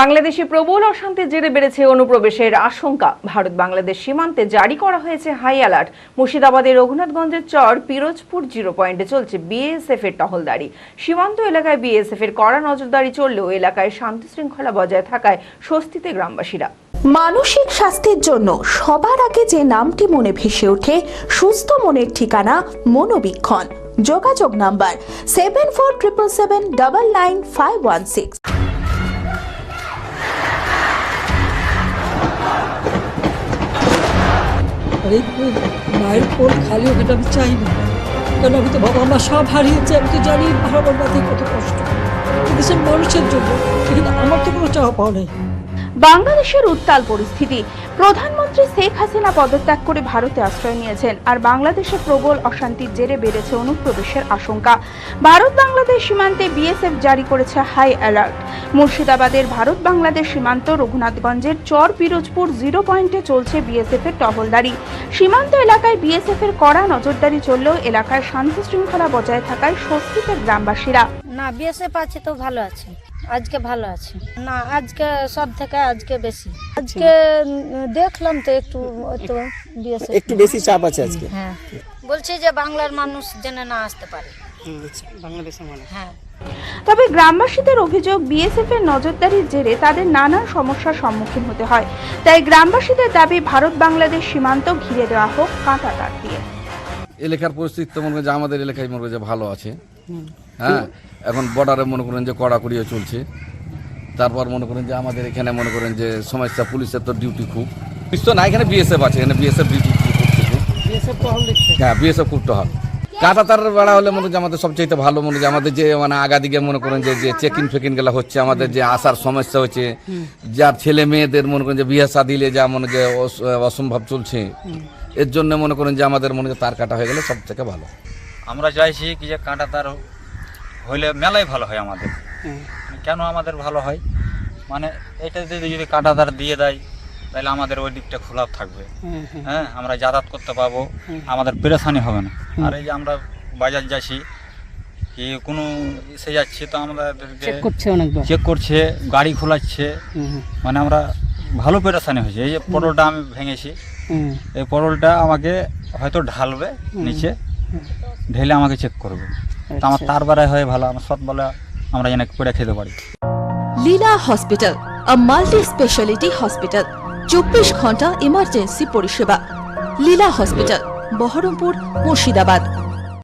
বাংলাদেশে প্রবল অশান্তির জেরে বেড়েছে অনুপ্রবেশের আশঙ্কা। ভারত বাংলাদেশ সীমান্তে জারি করা হয়েছে হাই অ্যালার্ট। মুর্শিদাবাদের রঘুনাথগঞ্জের চর পিরোজপুর জিরো পয়েন্টে চলছে বিএসএফ এর টহলদারি। সীমান্ত এলাকায় বিএসএফ এর কড়া নজরদারি চললেও এলাকায় শান্তি শৃঙ্খলা বজায় থাকায় স্বস্তিতে গ্রামবাসীরা। মানসিক স্বাস্থ্যের জন্য সবার আগে যে নামটি মনে ভেসে ওঠে, সুস্থ মনের ঠিকানা মনোবীক্ষণ। যোগাযোগ number seven four triple seven double nine five one six এই মায়ের কোল খালি হোক আমি চাই না। কারণ আমি তো বাবা মা সব হারিয়েছে, আমি তো জানি হারাবার মাঝে কত কষ্ট। দেশের মানুষের জন্য, কিন্তু আমার তো কোনো চাওয়া পাওয়া নেই। বাংলাদেশের উত্তাল পরিস্থিতি। প্রধানমন্ত্রী শেখ হাসিনা পদত্যাগ করে ভারতে আশ্রয় নিয়েছেন, আর বাংলাদেশে প্রবল অশান্তির জেরে বেড়েছে অনুপ্রবেশের আশঙ্কা। ভারত বাংলাদেশ সীমান্তে বিএসএফ জারি করেছে হাই অ্যালার্ট। মুর্শিদাবাদের ভারত বাংলাদেশ সীমান্ত রঘুনাথগঞ্জের চর পিরোজপুর জিরো পয়েন্টে চলছে বিএসএফ এর টহলদারি। সীমান্ত এলাকায় বিএসএফ এর কড়া নজরদারি চললেও এলাকায় শান্তি শৃঙ্খলা বজায় থাকায় স্বস্তিতে গ্রামবাসীরা। না বিএসএফ আছে তো ভালো আছে। আজকে ভালো আছে। না আজকে সব থেকে আজকে বেশি। আজকে দেখলাম তো একটু তো বিএসএফ একটু বেশি চাপ আছে আজকে। হ্যাঁ। বলছি যে বাংলার মানুষ যেন না আসতে পারে। বাংলাদেশের মানুষ। হ্যাঁ। তবে গ্রামবাসীদের অভিযোগ বিএসএফ এর নজরদারির জেরে তাদের নানা সমস্যার সম্মুখীন হতে হয়। তাই গ্রামবাসীদের দাবি ভারত বাংলাদেশ সীমান্ত ঘিরে দেওয়া হোক কাঁটা তার দিয়ে। এলাকার পরিস্থিতি তো মনে করেন যে আমাদের এলাকায় মনে করেন যে ভালো আছে। হ্যাঁ? এখন বর্ডারে মনে করেন যে কড়াকড়িও চলছে। তারপর মনে করেন যে আমাদের এখানে মনে করেন যে সমস্যা পুলিশের তো ডিউটি খুব। পুলিশ তো না এখানে বিএসএফ আছে এখানে বিএসএফ ডিউটি খুব। হ্যাঁ বিএসএফ খুব হবে কাটা তার বেড়া হলে মনে হয় যে আমাদের সবচেয়ে ভালো মনে হয় যে আমাদের যে মানে আগা দিকে মনে করেন যে যে চেকিং ফেকিংগুলো হচ্ছে আমাদের যে আসার সমস্যা হচ্ছে যার ছেলে মেয়েদের মনে করেন যে বিয়ে দিলে যা মনে যে অস- অসম্ভব চলছে এর জন্য মনে করেন যে আমাদের মনে তার কাটা হয়ে গেলে সব থেকে ভালো। আমরা চাইছি কি যে কাঁটা তার হইলে মেলাই ভালো হয় আমাদের। কেন আমাদের ভালো হয়? মানে এটা যদি যদি কাঁটা তার দিয়ে দেয় তাহলে আমাদের ওই দিকটা খোলা থাকবে। হ্যাঁ আমরা যাতায়াত করতে পারব। আমাদের পেরেশানি হবে না। আর এই যে আমরা বাজার যাচ্ছি কি কোনো এসে যাচ্ছে তো আমাদেরকে চেক করছে অনেকবার। চেক করছে গাড়ি খোলাচ্ছে। মানে আমরা ভালো পেরেশানি হয়েছে। এই যে পটলটা আমি ভেঙেছি। এই পটলটা আমাকে হয়তো ঢালবে নিচে। ঢেলে আমাকে চেক করবে। তো আমার তার বেলায় হয়ে ভালো আমার সব বেলা আমরা যেন করে খেতে পারি। Leela hospital a multi speciality hospital চব্বিশ ঘণ্টা ইমার্জেন্সি পরিষেবা। লীলা হসপিটাল বহরমপুর মুর্শিদাবাদ।